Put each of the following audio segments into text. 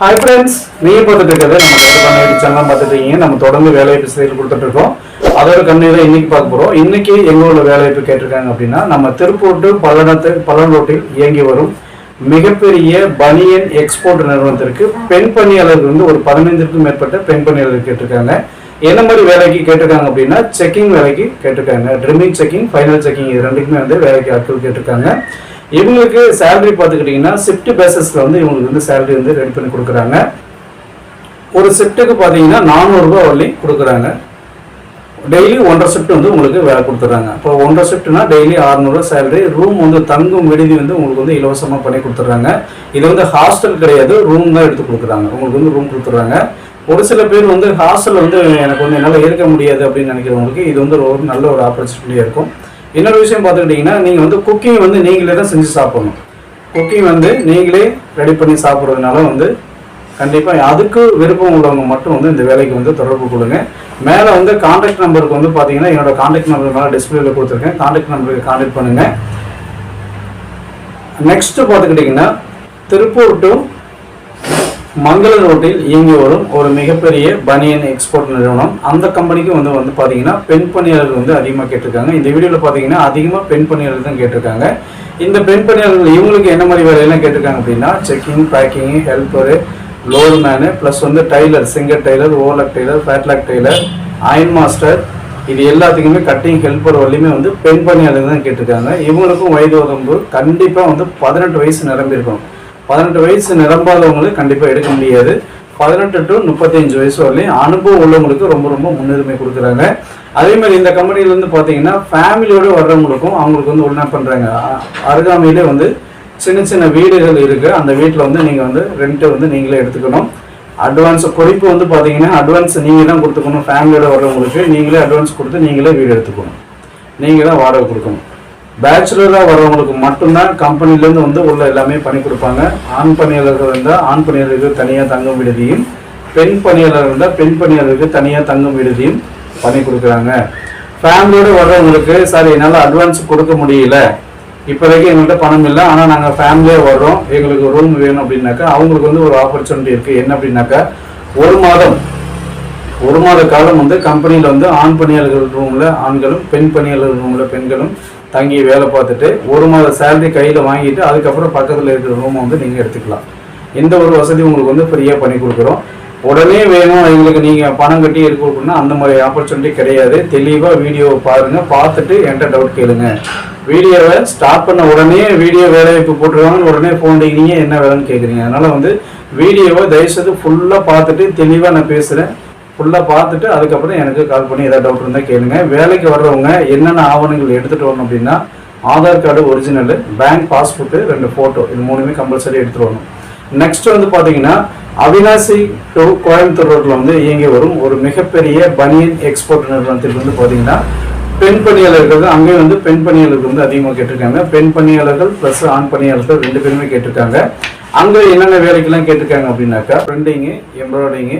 Hi friends நீங்கள் பார்த்துட்டு இருக்கிறது நம்ம கட்டுப்பாடு சேனல் பார்த்துட்டு இருக்கீங்க. நம்ம தொடர்ந்து வேலைவாய்ப்பு செய்து கொடுத்துட்டு இருக்கோம். அதோட கம்மி தான் இன்னைக்கு பார்க்க போகிறோம் இன்னைக்கு எங்க உள்ள வேலைவாய்ப்பு கேட்டிருக்காங்க அப்படின்னா நம்ம திருப்பூர் டு பல்லடத்து பல்லடோட்டில் ரோட்டில் இயங்கி வரும் மிகப்பெரிய பனியன் எக்ஸ்போர்ட் நிறுவனத்திற்கு பெண் பணியாளர்கள் வந்து ஒரு பதினைந்திற்கும் மேற்பட்ட பெண் பணியாளர்கள் கேட்டிருக்காங்க. என்ன மாதிரி வேலைக்கு கேட்டிருக்காங்க அப்படின்னா செக்கிங் வேலைக்கு கேட்டிருக்காங்க. ட்ரிம்மிங் செக்கிங் ஃபைனல் செக்கிங் இது ரெண்டுக்குமே வந்து வேலைக்கு ஆட்கள் கேட்டிருக்காங்க. இவங்களுக்கு சேலரி பார்த்துக்கிட்டிங்கன்னா ஷிஃப்ட் பேசஸில் வந்து இவங்களுக்கு வந்து சேலரி வந்து ரெடி பண்ணி கொடுக்குறாங்க. ஒரு ஷிஃப்ட்டுக்கு பார்த்தீங்கன்னா நானூறுரூவா வரலையும் கொடுக்குறாங்க. டெய்லி ஒன்றரை ஷிஃப்ட் வந்து உங்களுக்கு வேலை கொடுத்துட்றாங்க. இப்போ ஒன்றரை ஷிஃப்ட்னா டெய்லி அறநூறுவா சேலரி ரூம் வந்து தங்கும் விடுதி வந்து உங்களுக்கு வந்து இலவசமாக பண்ணி கொடுத்துட்றாங்க. இது வந்து ஹாஸ்டல் கிடையாது ரூம் தான் எடுத்து கொடுக்குறாங்க. உங்களுக்கு வந்து ரூம் கொடுத்துட்றாங்க. ஒரு சில பேர் வந்து ஹாஸ்டல் வந்து எனக்கு வந்து என்னால் இருக்க முடியாது அப்படின்னு நினைக்கிறவங்களுக்கு இது வந்து ஒரு நல்ல ஒரு ஆப்பர்ச்சுனிட்டியாக இருக்கும். இன்னொரு விஷயம் பார்த்துக்கிட்டிங்கன்னா நீங்கள் வந்து குக்கிங் வந்து நீங்களே தான் செஞ்சு சாப்பிடணும். குக்கிங் வந்து நீங்களே ரெடி பண்ணி சாப்பிட்றதுனால வந்து கண்டிப்பாக அதுக்கு விருப்பம் உள்ளவங்க மட்டும் வந்து இந்த வேலைக்கு வந்து தொடர்பு கொடுங்க மேலே வந்து காண்டாக்ட் நம்பருக்கு வந்து பார்த்தீங்கன்னா என்னோட காண்டாக்ட் நம்பர் மேலே டிஸ்பிளேல கொடுத்துருக்கேன். காண்டாக்ட் நம்பருக்கு காண்டாக்ட் பண்ணுங்கள் நெக்ஸ்ட்டு பார்த்துக்கிட்டிங்கன்னா திருப்பூர் டு மங்கள ரோட்டில் இயங்கி வரும் ஒரு மிகப்பெரிய பனியன் எக்ஸ்போர்ட் நிறுவனம். அந்த கம்பெனிக்கு வந்து வந்து பார்த்தீங்கன்னா பெண் பணியாளர்கள் வந்து அதிகமாக கேட்டிருக்காங்க. இந்த வீடியோவில் பார்த்தீங்கன்னா அதிகமாக பெண் பணியாளர்கள் தான் கேட்டிருக்காங்க. இந்த பெண் பணியாளர்கள் இவங்களுக்கு என்ன மாதிரி வேலையெல்லாம் கேட்டிருக்காங்க அப்படின்னா checking packing helper load man plus வந்து tailor singer tailor overlock tailor flatlock tailor iron master இது எல்லாத்துக்குமே கட்டிங் ஹெல்ப்பர் வரலையுமே வந்து பெண் பணியாளர்கள் தான் கேட்டிருக்காங்க. இவங்களுக்கும் வயது உதம்பு கண்டிப்பாக வந்து பதினெட்டு வயசு நிரம்பியிருக்கணும் பதினெட்டு வயசு நிரம்பாதவங்களுக்கு கண்டிப்பாக எடுக்க முடியாது. பதினெட்டு டு முப்பத்தஞ்சு வயசு வரலையும் அனுபவம் உள்ளவங்களுக்கு ரொம்ப ரொம்ப முன்னுரிமை கொடுக்குறாங்க. அதே மாதிரி இந்த கம்பெனில இருந்து பார்த்தீங்கன்னா ஃபேமிலியோடு வர்றவங்களுக்கும் அவங்களுக்கு வந்து என்ன பண்ணுறாங்க அருகாமையிலே வந்து சின்ன சின்ன வீடுகள் இருக்குது அந்த வீட்டில் வந்து நீங்கள் வந்து ரெண்ட்டை வந்து நீங்களே எடுத்துக்கணும். அட்வான்ஸ் குறிப்பு வந்து பார்த்தீங்கன்னா அட்வான்ஸ் நீங்கள் தான் கொடுத்துக்கணும். ஃபேமிலியோட வர்றவங்களுக்கு நீங்களே அட்வான்ஸ் கொடுத்து நீங்களே வீடு எடுத்துக்கணும். நீங்கள் தான் வாடகை கொடுக்கணும். பேச்சுலராக வரவங்களுக்கு மட்டும்தான் கம்பெனிலேருந்து வந்து உள்ள எல்லாமே பண்ணி கொடுப்பாங்க. ஆண் பணியாளர்கள் இருந்தால் ஆண் பணியாளர்களுக்கு தனியாக தங்கும் விடுதியும் பெண் பணியாளர் இருந்தால் பெண் பணியாளருக்கு தனியாக தங்கும் விடுதியும் பண்ணி கொடுக்குறாங்க. ஃபேமிலியோட வர்றவங்களுக்கு சார் என்னால் அட்வான்ஸ் கொடுக்க முடியல. இப்போதைக்கு எங்கள்கிட்ட பணம் இல்லை. ஆனால் நாங்கள் ஃபேமிலியாக வர்றோம். எங்களுக்கு ரூம் வேணும் அப்படின்னாக்கா அவங்களுக்கு வந்து ஒரு ஆப்பர்ச்சுனிட்டி இருக்குது என்ன அப்படின்னாக்கா ஒரு மாதம் ஒரு மாத காலம் வந்து கம்பெனியில் வந்து ஆண் பணியாளர்கள் ரூமில் ஆண்களும் பெண் பணியாளர்கள் ரூமில் பெண்களும் தங்கி வேலை பார்த்துட்டு ஒரு மாத சேலரி கையில் வாங்கிட்டு அதுக்கப்புறம் பக்கத்தில் இருக்கிற ரூமை வந்து நீங்கள் எடுத்துக்கலாம். எந்த ஒரு வசதி உங்களுக்கு வந்து ஃப்ரீயாக பண்ணி கொடுக்குறோம். உடனே வேணும் எங்களுக்கு நீங்கள் பணம் கட்டி இருக்க அப்படின்னா அந்த மாதிரி ஆப்பர்ச்சுனிட்டி கிடையாது. தெளிவாக வீடியோவை பாருங்கள் பார்த்துட்டு என்கிட்ட டவுட் கேளுங்க. வீடியோவை ஸ்டார்ட் பண்ண உடனே வீடியோ வேலைவாய்ப்பு போட்டுருவாங்கன்னு உடனே ஃபோன் அடிக்கிறீங்க என்ன வேலைன்னு கேட்குறீங்க அதனால் வந்து வீடியோவை தயவுசெய்து ஃபுல்லாக பார்த்துட்டு தெளிவாக நான் பேசுகிறேன் ஃபுல்லாக பார்த்துட்டு அதுக்கப்புறம் எனக்கு கால் பண்ணி ஏதாவது டவுட் இருந்தால் கேளுங்க. வேலைக்கு வர்றவங்க என்னென்ன ஆவணங்கள் எடுத்துகிட்டு வரணும் அப்படின்னா Aadhaar card original bank passbook ரெண்டு ஃபோட்டோ இது மூணுமே கம்பல்சரி எடுத்துகிட்டு வரணும். நெக்ஸ்ட் வந்து பார்த்தீங்கன்னா அவினாசி டு கோயம்புத்தூர் ரோட்டில் வந்து இயங்கி வரும் ஒரு மிகப்பெரிய பனியன் எக்ஸ்போர்ட் நிறுவனத்தில் வந்து பார்த்தீங்கன்னா பெண் பணியாளர்கள் அங்கேயும் வந்து பெண் பணியாளர்கள் வந்து அதிகமாக கேட்டிருக்காங்க. பெண் பணியாளர்கள் ப்ளஸ் ஆண் பணியாளர்கள் ரெண்டு பேருமே கேட்டிருக்காங்க. அங்கே என்னென்ன வேலைக்கெல்லாம் கேட்டிருக்காங்க அப்படின்னாக்கா printing embroidering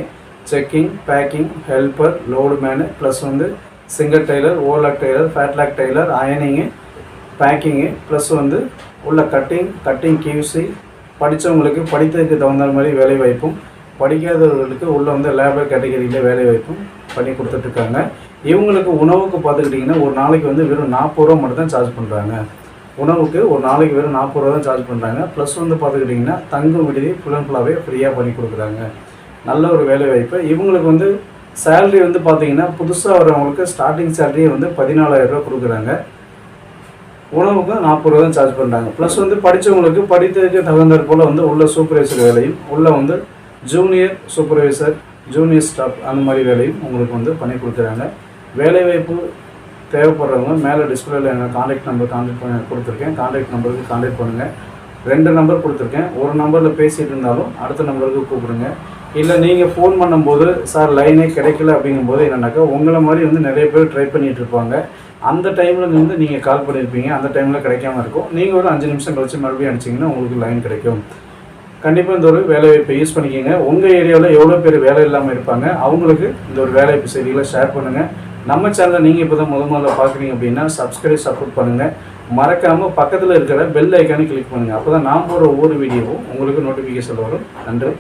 checking packing helper load man plus வந்து singer tailor overlock tailor flatlock tailor ironing packing plus வந்து உள்ள கட்டிங் கட்டிங் கியூசி படித்தவங்களுக்கு படித்ததுக்கு தகுந்த மாதிரி வேலை வாய்ப்பும் படிக்காதவர்களுக்கு உள்ள வந்து லேபர் கேட்டகரியில் வேலை வாய்ப்பும் பண்ணி கொடுத்துட்ருக்காங்க. இவங்களுக்கு உணவுக்கு பார்த்துக்கிட்டிங்கன்னா ஒரு நாளைக்கு வந்து வெறும் நாற்பது ரூபா மட்டும் தான் சார்ஜ் பண்ணுறாங்க உணவுக்கு ஒரு நாளைக்கு வெறும் நாற்பது ரூபா தான் சார்ஜ் பண்ணுறாங்க ப்ளஸ் வந்து பார்த்துக்கிட்டிங்கன்னா தங்கும் விடுதி ஃபுல் அண்ட் ஃபுல்லாகவே ஃப்ரீயாக பண்ணி கொடுக்குறாங்க. நல்ல ஒரு வேலை வாய்ப்பு. இவங்களுக்கு வந்து சேலரி வந்து பார்த்தீங்கன்னா புதுசாக வரவங்களுக்கு ஸ்டார்டிங் சேலரியே வந்து பதினாலாயிரம் ரூபா கொடுக்குறாங்க. உணவுக்கும் நாற்பது ரூபா தான் சார்ஜ் பண்ணுறாங்க ப்ளஸ் வந்து படித்தவங்களுக்கு படித்ததுக்கு தகுந்தாற் போல் வந்து உள்ள சூப்பர்வைசர் வேலையும் உள்ள வந்து ஜூனியர் சூப்பர்வைசர் ஜூனியர் ஸ்டாஃப் அந்த மாதிரி வேலையும் உங்களுக்கு வந்து பண்ணி கொடுக்குறாங்க. வேலைவாய்ப்பு தேவைப்படுறவங்க மேலே டிஸ்பிளேல எனக்கு காண்டாக்ட் நம்பர் காண்டாக்ட் பண்ண கொடுத்துருக்கேன். காண்டாக்ட் நம்பருக்கு காண்டாக்ட் பண்ணுங்கள் ரெண்டு நம்பர் கொடுத்துருக்கேன். ஒரு நம்பரில் பேசிகிட்டு இருந்தாலும் அடுத்த நம்பருக்கு கூப்பிடுங்க. இல்லை நீங்கள் ஃபோன் பண்ணும்போது சார் லைனே கிடைக்கல அப்படிங்கும்போது என்னன்னாக்கா உங்களை மாதிரி வந்து நிறைய பேர் ட்ரை பண்ணிகிட்டு இருப்பாங்க. அந்த டைமில் வந்து நீங்கள் கால் பண்ணியிருப்பீங்க அந்த டைமில் கிடைக்காம இருக்கும். நீங்கள் ஒரு அஞ்சு நிமிஷம் கழிச்சு மறுபடியும் அடிச்சிங்கன்னா உங்களுக்கு லைன் கிடைக்கும். கண்டிப்பாக இந்த ஒரு வேலைவாய்ப்பை யூஸ் பண்ணிக்கோங்க. உங்கள் ஏரியாவில் எவ்வளோ பேர் வேலை இல்லாமல் இருப்பாங்க அவங்களுக்கு இந்த ஒரு வேலைவாய்ப்பு செய்திகளை ஷேர் பண்ணுங்கள் நம்ம சேனலை நீங்கள் இப்போ தான் முத முதல்ல பார்க்குறீங்க அப்படின்னா சப்ஸ்கிரைப் சப்போர்ட் பண்ணுங்கள் மறக்காமல் பக்கத்தில் இருக்கிற பெல் ஐக்கானே கிளிக் பண்ணுங்கள் அப்போ தான் நான் போகிற ஒவ்வொரு வீடியோவும் உங்களுக்கு நோட்டிஃபிகேஷன் வரும். நன்றி.